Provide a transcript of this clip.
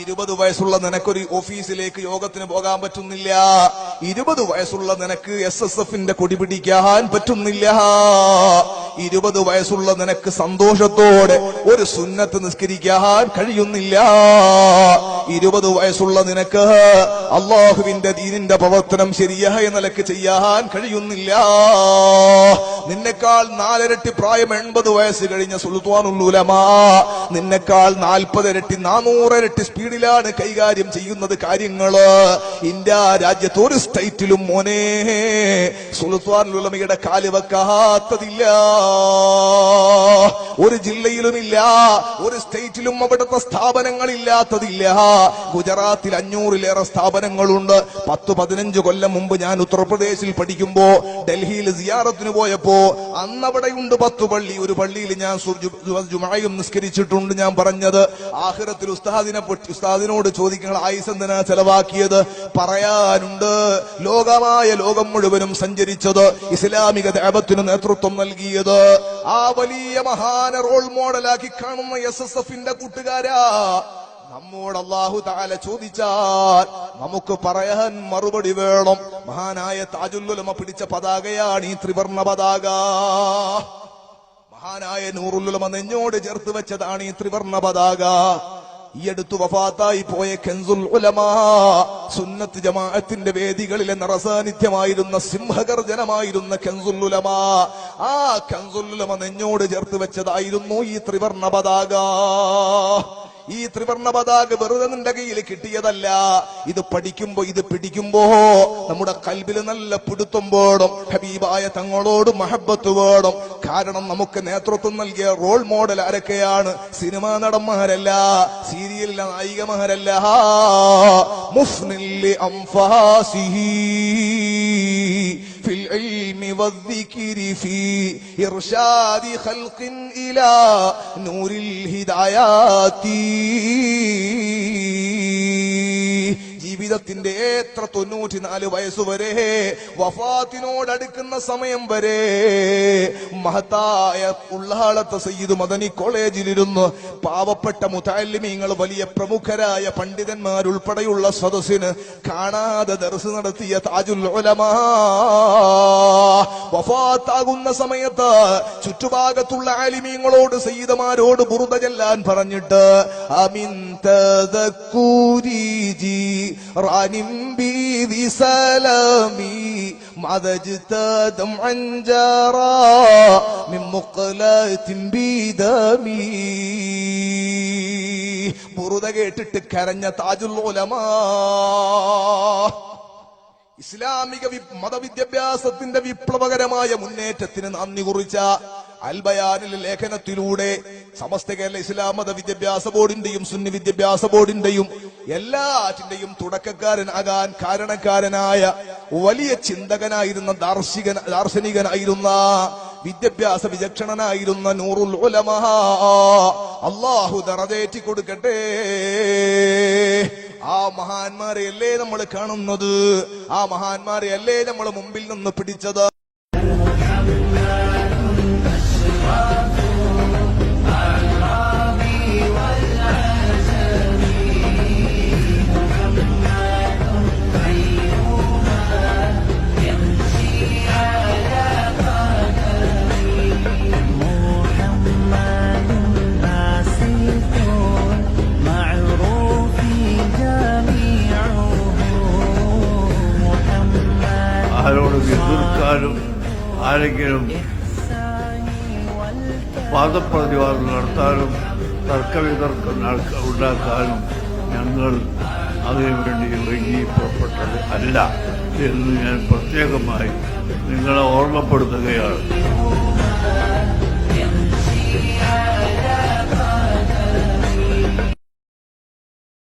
ഇരുപത് വയസ്സുള്ള നിനക്കൊരു ഓഫീസിലേക്ക് യോഗത്തിന് പോകാൻ പറ്റുന്നില്ല. ഇരുപത് വയസ്സുള്ള നിനക്ക് എസ് എസ് എഫിന്റെ കൊടി പിടിക്കാൻ പറ്റുന്നില്ല. ഇരുപത് വയസ്സുള്ള നിനക്ക് സന്തോഷത്തോടെ ഒരു സുന്നത്ത് നിസ്കരിക്കാൻ കഴിയുന്നില്ല. ഇരുപത് വയസ്സുള്ള നിനക്ക് അള്ളാഹുവിന്റെ ദീനിന്റെ പ്രവർത്തനം ശരിയായ നിലയ്ക്ക് ചെയ്യാൻ കഴിയുന്നില്ല. നിന്നെക്കാൾ നാലരട്ടി പ്രായം എൺപത് വയസ്സ് കഴിഞ്ഞ സുൽത്താനുള്ളൂലമാ നിന്നെക്കാൾ നാൽപ്പതിരട്ടി നാനൂറിരട്ടി സ്പീഡിലാണ് കൈകാര്യം ചെയ്യുന്നത് കാര്യങ്ങൾ ഇന്ത്യ രാജ്യത്ത് ഒരു സ്റ്റേറ്റിലും മോനെ സുൽത്താനുള്ളമയുടെ കാൽ വെക്കാത്തതില്ല. ഒരു ജില്ലയിലുമില്ല ഒരു സ്റ്റേറ്റിലും അവിടുത്തെ സ്ഥാപനങ്ങളില്ലാത്തതില്ല. ഗുജറാത്തിൽ അഞ്ഞൂറിലേറെ സ്ഥാപനങ്ങളുണ്ട്. പത്ത് പതിനഞ്ച് കൊല്ലം മുമ്പ് ഞാൻ ഉത്തർപ്രദേശിൽ പഠിക്കുമ്പോ ഡൽഹിയിൽ സിയാറത്തിന് പോയപ്പോ അന്നവിടെയുണ്ട് പത്ത് പള്ളി. ഒരു പള്ളിയിൽ ഞാൻ ജുമായും നിസ്കരിച്ചിട്ടുണ്ട്. ഞാൻ പറഞ്ഞത് ആഹിറത്തിൽ ഉസ്താദിനെ ഉസ്താദിനോട് ചോദിക്കുന്ന ആയിസന്ദന ചെലവാക്കിയത്? പറയാനുണ്ട് ലോകമായ ലോകം മുഴുവനും സഞ്ചരിച്ചത് ഇസ്ലാമിക ദേവത്തിന് നേതൃത്വം നൽകിയത് ആ വലിയ മഹാന റോൾ മോഡലാക്കി കാണുന്ന എസ് എസ് എഫിന്റെ കൂട്ടുകാരാ. നമ്മോട് അള്ളാഹു താല ചോദിച്ചാൽ നമുക്ക് പറയാൻ മറുപടി വേണം. മഹാനായ താജുല്ലുലമ പിടിച്ച പതാകയാണ് ഈ ത്രിവർണ പതാക. മഹാനായ നൂറുല്ലുലമ നെഞ്ഞോട് ചേർത്ത് വെച്ചതാണ് ഈ ത്രിവർണ പതാക. ഈ അടുത്ത് വഫാത്തായി പോയ കെൻസുൽ ഉലമാ സുന്നത്ത് ജമാഅത്തിന്റെ വേദികളിലെ നിറസാന്നിധ്യമായിരുന്ന സിംഹഗർജനമായിരുന്ന കെൻസുൽ ഉലമാ. ആ കെൻസുൽ ഉലമ നെഞ്ഞോട് ചേർത്ത് വെച്ചതായിരുന്നു ഈ ത്രിവർണ പതാക. ഈ ത്രിവർണ പതാക വെറുതെ നിന്റെ കയ്യിൽ കിട്ടിയതല്ല. ഇത് പഠിക്കുമ്പോ ഇത് പിടിക്കുമ്പോ നമ്മുടെ കൽബിൽ നല്ല പിടുത്തം വേണം ഹബീബായ തങ്ങളോട് മഹബത്ത് വേണം കാരണം നമുക്ക് നേതൃത്വം നൽകിയ റോൾ മോഡൽ ആരൊക്കെയാണ്? സിനിമാ നടന്മാരല്ല സീരിയലിലെ നായികമാരല്ല മുഫ്നില്ലി അംഫാസിഹി في العلم والذكر في إرشاد خلق إلى نور الهدايات ജീവിതത്തിന്റെ എത്ര തൊണ്ണൂറ്റിനാല് വയസ്സുവരെ വഫാത്തിനോടടുക്കുന്ന സമയം വരെ മഹത്തായ ഉള്ളാളത്തെ സയ്യിദ് മദനി കോളേജിലിരുന്ന് പാവപ്പെട്ട മുതാലിമീങ്ങൾ വലിയ പ്രമുഖരായ പണ്ഡിതന്മാരുൾപ്പെടെയുള്ള സദസ്സിന് കാണാതെ ദർസ് നടത്തിയ താജുൽ വഫാത്താകുന്ന സമയത്ത് ചുറ്റുഭാഗത്തുള്ള ആലിമീങ്ങളോട് സയ്യിദമാരോട് ബുറുത ചെല്ലാൻ പറഞ്ഞിട്ട് അമിൻ തദക്കൂരി റാനിം ബീവി സലാമി മദജ്തദം അഞ്ചാറാ من مقلاة ബീദമി ബുറുദ കേട്ടിട്ട് കരഞ്ഞ താജുൽ ഉലമാ. ഇസ്ലാമിക മതവിദ്യാഭ്യാസത്തിന്റെ വിപ്ലവകരമായ മുന്നേറ്റത്തിന് നന്ദി കുറിച്ച അൽബയാനിലെ ലേഖനത്തിലൂടെ സമസ്ത കേരള ഇസ്ലാം മത വിദ്യാഭ്യാസ ബോർഡിന്റെയും സുന്നി വിദ്യാഭ്യാസ ബോർഡിന്റെയും എല്ലാറ്റിന്റെയും തുടക്കക്കാരനാകാൻ കാരണക്കാരനായ വലിയ ചിന്തകനായിരുന്ന ദാർശികൻ ദാർശനികനായിരുന്ന വിദ്യാഭ്യാസ വിചക്ഷണനായിരുന്ന നൂറുൽ ഉലമഹ അള്ളാഹു തറതേറ്റി കൊടുക്കട്ടെ. ആ മഹാന്മാരെ അല്ലേ നമ്മൾ കാണുന്നത്? ആ മഹാന്മാരെ അല്ലേ നമ്മൾ മുമ്പിൽ നിന്ന് പിടിച്ചത്? ആരോട് എതിർക്കാനും ആരെങ്കിലും വാദപ്രതിവാദം നടത്താനും തർക്കവിതർക്കം ഉണ്ടാക്കാനും ഞങ്ങൾ അതിനുവേണ്ടി ഒരുങ്ങി പുറപ്പെട്ടത് അല്ല എന്ന് ഞാൻ പ്രത്യേകമായി നിങ്ങളെ ഓർമ്മപ്പെടുത്തുകയാണ്.